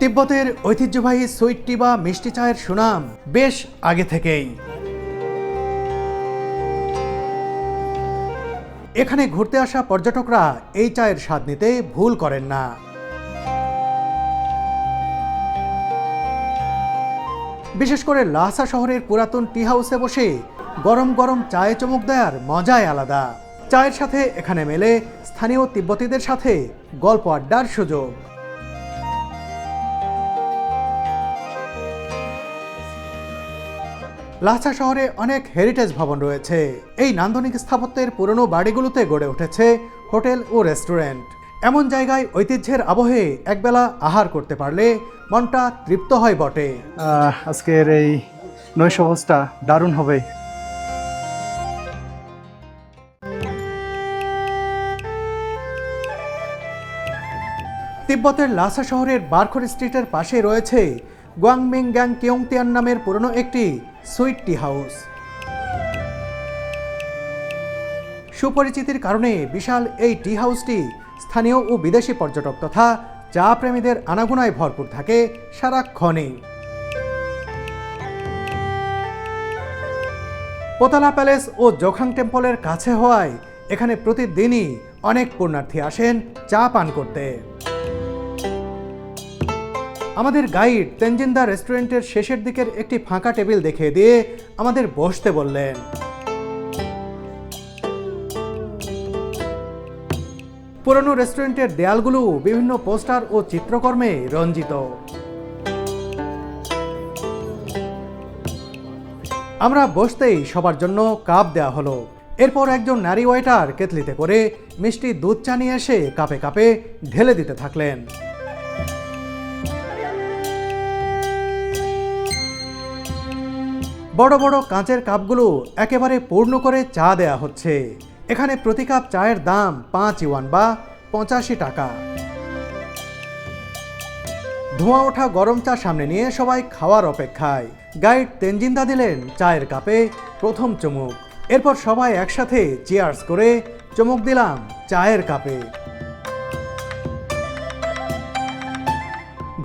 তিব্বতের ঐতিহ্যবাহী সুইট টি বা মিষ্টি চায়ের সুনাম বেশ আগে থেকেই। এখানে ঘুরতে আসা পর্যটকরা এই চায়ের স্বাদ নিতে ভুল করেন না। বিশেষ করে লাসা শহরের পুরাতন টি হাউসে বসে গরম গরম চায়ে চমক দেওয়ার মজাই আলাদা। চায়ের সাথে এখানে মেলে স্থানীয় তিব্বতীদের সাথে গল্প আড্ডার সুযোগ। লাসা শহরে অনেক হেরিটেজ ভবন রয়েছে। এই নান্দনিক স্থাপত্যের পুরনো বাড়িগুলোতে গড়ে উঠেছে হোটেল ও রেস্টুরেন্ট। এমন জায়গায় ঐতিহ্যের আবহে একবেলা আহার করতে পারলে মনটা তৃপ্ত হয় বটে। আজকের এই নৈশভোজটা দারুণ হবে। তিব্বতের লাসা শহরের বারখর স্ট্রিটের পাশে রয়েছে গুয়াংমিং গ্যাং কিয়ংতিয়ান নামের পুরনো একটি সুইট টি হাউস। সুপরিচিতির কারণে বিশাল এই টি হাউসটি স্থানীয় ও বিদেশি পর্যটক তথা চা প্রেমীদের আনাগোনায় ভরপুর থাকে সারাক্ষণই পোতালা প্যালেস ও জোখাং টেম্পলের কাছে হওয়ায় এখানে প্রতিদিনই অনেক পুণ্যার্থী আসেন চা পান করতে। আমাদের গাইড তেনজিন্দা রেস্টুরেন্টের শেষের দিকের একটি ফাঁকা টেবিল দেখিয়ে দিয়ে আমাদের বসতে বললেন। পুরনো রেস্টুরেন্টের দেয়ালগুলো বিভিন্ন পোস্টার ও চিত্রকর্মে রঞ্জিত। আমরা বসতেই সবার জন্য কাপ দেওয়া হলো। এরপর একজন নারী ওয়েটার কেতলিতে করে মিষ্টি দুধ চা নিয়ে এসে কাপে কাপে ঢেলে দিতে থাকলেন। বড় বড় কাঁচের কাপগুলো একেবারে পূর্ণ করে চা দেয়া হচ্ছে। এখানে প্রতি কাপ চায়ের দাম পাঁচ ইওয়ান বা পঁচাশি টাকা। ধোঁয়া ওঠা গরম চা সামনে নিয়ে সবাই খাওয়ার অপেক্ষায়। গাইড তেনজিন্দা দিলেন চায়ের কাপে প্রথম চুমুক। এরপর সবাই একসাথে চেয়ার্স করে চুমুক দিলাম চায়ের কাপে।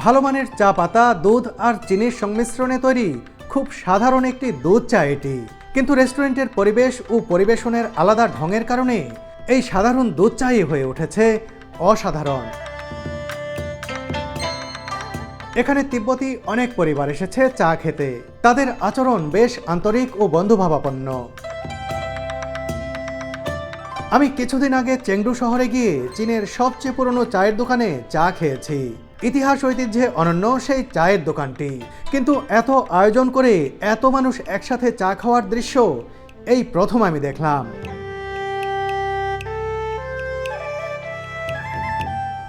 ভালো মানের চা পাতা, দুধ আর চিনির সংমিশ্রণে তৈরি খুব সাধারণ একটি দুধ চা এটি। কিন্তু রেস্টুরেন্টের পরিবেশ ও পরিবেশনের আলাদা ঢঙের কারণে এই সাধারণ দুধ চাই হয়ে উঠেছে অসাধারণ। এখানে তিব্বতী অনেক পরিবার এসেছে চা খেতে। তাদের আচরণ বেশ আন্তরিক ও বন্ধুভাবাপন্ন। আমি কিছুদিন আগে চেংডু শহরে গিয়ে চীনের সবচেয়ে পুরনো চায়ের দোকানে চা খেয়েছি। ইতিহাস ঐতিহ্যে অনন্য সেই চায়ের দোকানটি। কিন্তু এত আয়োজন করে এত মানুষ একসাথে চা খাওয়ার দৃশ্য, এই প্রথম আমি দেখলাম।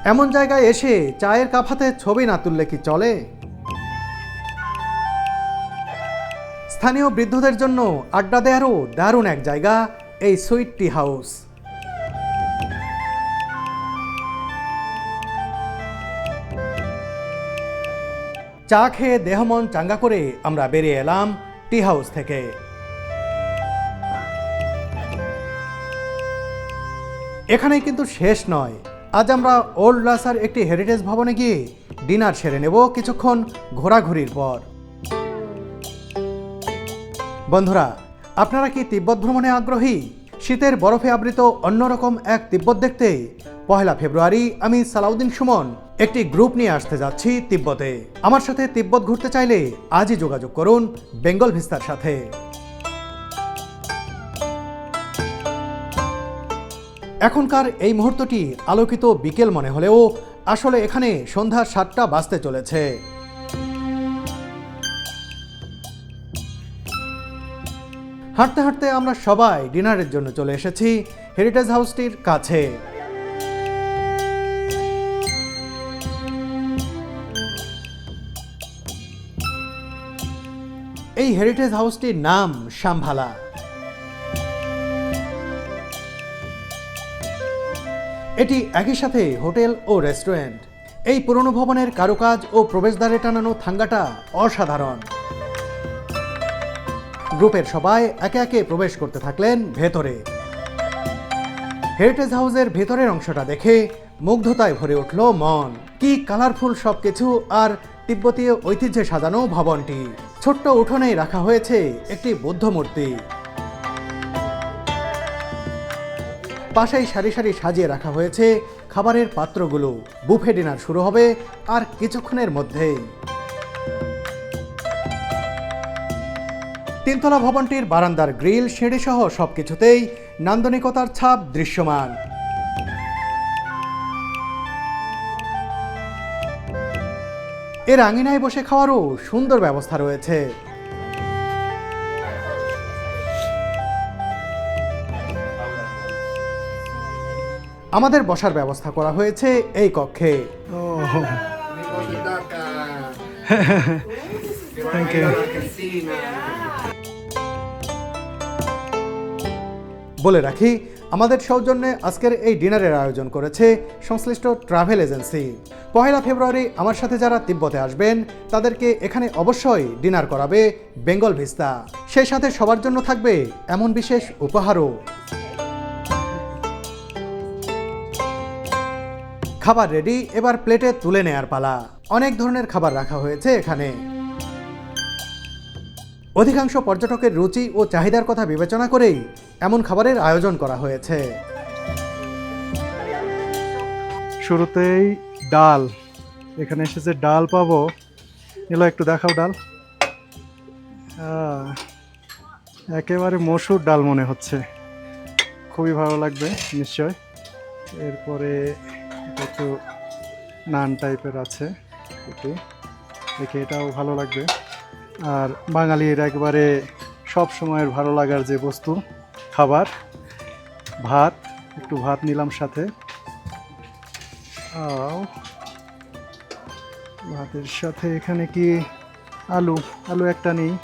এমন জায়গায় এসে চায়ের কাপ হাতে ছবি না তুললে কি চলে? স্থানীয় বৃদ্ধদের জন্য আড্ডা দেয়ারও দারুণ এক জায়গা, এই সুইট টি হাউস। চা খেয়ে দেহ মন চাঙ্গা করে আমরা বেরিয়ে এলাম টি হাউস থেকে। এখানেই কিন্তু শেষ নয়। আজ আমরা ওল্ড লাসার একটি হেরিটেজ ভবনে গিয়ে ডিনার সেরে নেব কিছুক্ষণ ঘোরাঘুরির পর। বন্ধুরা, আপনারা কি তিব্বত ভ্রমণে আগ্রহী? শীতের বরফে আবৃত অন্যরকম এক তিব্বত দেখতে পহেলা ফেব্রুয়ারি আমি সালাউদ্দিন সুমন, একটি গ্রুপ নিয়ে আসতে যাচ্ছি তিব্বতে। আমার সাথে তিব্বত ঘুরতে চাইলে আজই যোগাযোগ করুন বেঙ্গল ভিস্তার সাথে। এখনকার এই মুহূর্তটি আলোকিত বিকেল মনে হলেও আসলে এখানে সন্ধ্যা সাতটা বাজতে চলেছে। হাঁটতে হাঁটতে আমরা সবাই ডিনারের জন্য চলে এসেছি হেরিটেজ হাউসটির কাছে। এই হেরিটেজ হাউসটির নাম শামভালা এটি একই সাথে হোটেল ও রেস্টুরেন্ট। এই পুরনো ভবনের কারুকাজ ও প্রবেশদ্বারে টানানো থাঙ্গাটা অসাধারণ। গ্রুপের সবাই একে একে প্রবেশ করতে থাকলেন ভেতরে। হেরিটেজ হাউসের ভেতরের অংশটা দেখে মুগ্ধতায় ভরে উঠল মন। কি কালারফুল সবকিছু আর তিব্বতীয় ঐতিহ্যে সাজানো ভবনটি। ছোট্ট উঠোনেই রাখা হয়েছে একটি বুদ্ধ মূর্তি। পাশেই সারি সারি সাজিয়ে রাখা হয়েছে খাবারের পাত্রগুলো। বুফে ডিনার শুরু হবে আর কিছুক্ষণের মধ্যেই। তিনতলা ভবনটির বারান্দার গ্রিল সিঁড়ি সহ সবকিছুতেই নান্দনিকতার ছাপ দৃশ্যমান। এর আঙিনায় বসে খাওয়ারও সুন্দর ব্যবস্থা রয়েছে। আমাদের বসার ব্যবস্থা করা হয়েছে এই কক্ষে। থ্যাংক বলে রাখি, আমাদের সৌজন্যে আজকের এই ডিনারের আয়োজন করেছে সংশ্লিষ্ট ট্রাভেল এজেন্সি। পহেলা ফেব্রুয়ারি আমার সাথে যারা তিব্বতে আসবেন, তাদেরকে এখানে অবশ্যই ডিনার করাবে বেঙ্গল ভিস্তা। সেই সাথে সবার জন্য থাকবে এমন বিশেষ উপহারও। খাবার রেডি, এবার প্লেটে তুলে নেয়ার পালা। অনেক ধরনের খাবার রাখা হয়েছে এখানে। অধিকাংশ পর্যটকের রুচি ও চাহিদার কথা বিবেচনা করেই এমন খাবারের আয়োজন করা হয়েছে। শুরুতেই ডাল। এখানে এসেছে ডাল পাবো। এলো একটু দেখাও ডাল। একেবারে মসুর ডাল মনে হচ্ছে। খুবই ভালো লাগবে, নিশ্চয়। এরপরে একটু নান টাইপের আছে। দেখে এটাও ভালো লাগবে। আর বাঙালির একবারে সব সময়ের ভালো লাগার যে বস্তু, খাবার, ভাত, একটু ভাত নিলাম সাথে। ভাতের সাথে এখানে কি? আলু আলু একটা নেই।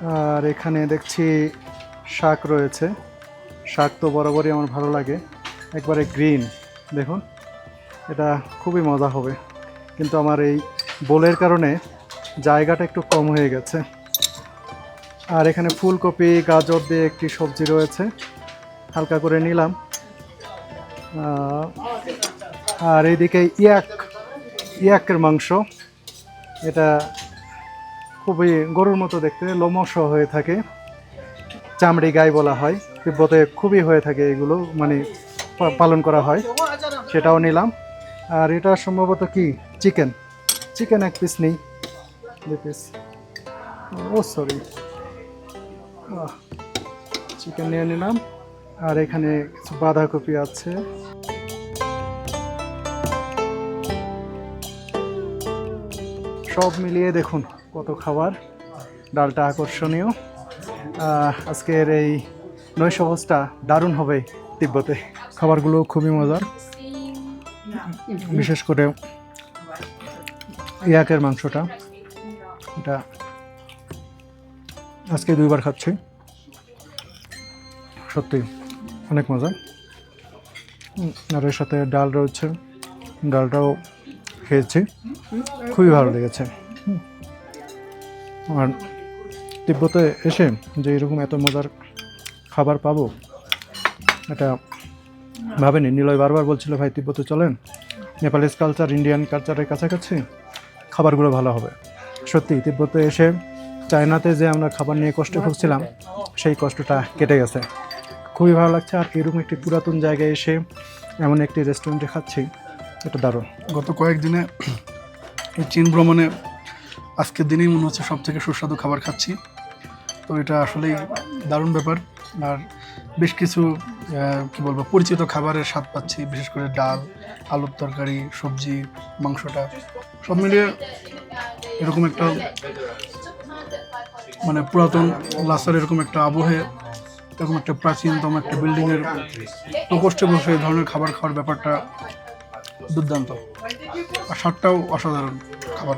আর এখানে দেখছি শাক রয়েছে। শাক তো বরাবরই আমার ভালো লাগে। একবারে গ্রিন, দেখুন। এটা খুবই মজা হবে। কিন্তু আমার এই বোলের কারণে জায়গাটা একটু কম হয়ে গেছে। আর এখানে ফুলকপি, গাজর দিয়ে একটি সবজি রয়েছে। হালকা করে নিলাম। আর এইদিকে ইয়াক, ইয়াকের মাংস। এটা খুবই গরুর মতো দেখতে, লোমশ হয়ে থাকে। চামড়ি গাই বলা হয়। তিব্বতে খুবই হয়ে থাকে এগুলো মানে পালন করা হয়। সেটাও নিলাম। আর এটা সম্ভবত কি? চিকেন। চিকেন এক পিস নেই। দুই পিস ও সরি চিকেন নিয়ে নিলাম। আর এখানে কিছু বাঁধাকপি আছে। সব মিলিয়ে দেখুন কত খাবার। ডালটা আকর্ষণীয়। আজকের এই নৈশভোজটা দারুণ হবে তিব্বতে। খাবারগুলো খুবই মজার। বিশেষ করে ইয়াকের মাংসটা। এটা আজকে দুইবার খাচ্ছি। সত্যি, অনেক মজা। আর এর সাথে ডাল রয়েছে, ডালটাও খেয়েছি। খুবই ভালো লেগেছে। আর তিব্বতে এসে যে এরকম এত মজার খাবার পাবো, এটা ভাবেনি। নিলয় বারবার বলছিল, ভাই, তিব্বতে চলেন। নেপালিস কালচার, ইন্ডিয়ান কালচারের কাছাকাছি খাবারগুলো ভালো হবে। সত্যি তিব্বতে এসে চায়নাতে যে আমরা খাবার নিয়ে কষ্ট ভুগছিলাম, সেই কষ্টটা কেটে গেছে। খুবই ভালো লাগছে, আর এরকম একটি পুরাতন জায়গায় এসে এমন একটি রেস্টুরেন্টে খাচ্ছি, এটা দারুণ। গত কয়েকদিনে এই চীন ভ্রমণে আজকের দিনেই মনে হচ্ছে সব থেকে সুস্বাদু খাবার খাচ্ছি। তো এটা আসলেই দারুণ ব্যাপার, আর বেশ কিছু কি বলব, পরিচিত খাবারের স্বাদ পাচ্ছি, বিশেষ করে ডাল, আলুর তরকারি, সবজি, মাংসটা। সব মিলিয়ে এরকম একটা মানে পুরাতন লাসার এরকম একটা আবহে, এরকম একটা প্রাচীনতম একটা বিল্ডিংয়ের প্রকোষ্ঠে বসে এই ধরনের খাবার খাওয়ার ব্যাপারটা দুর্দান্ত। আর স্বাদটাও অসাধারণ খাবার।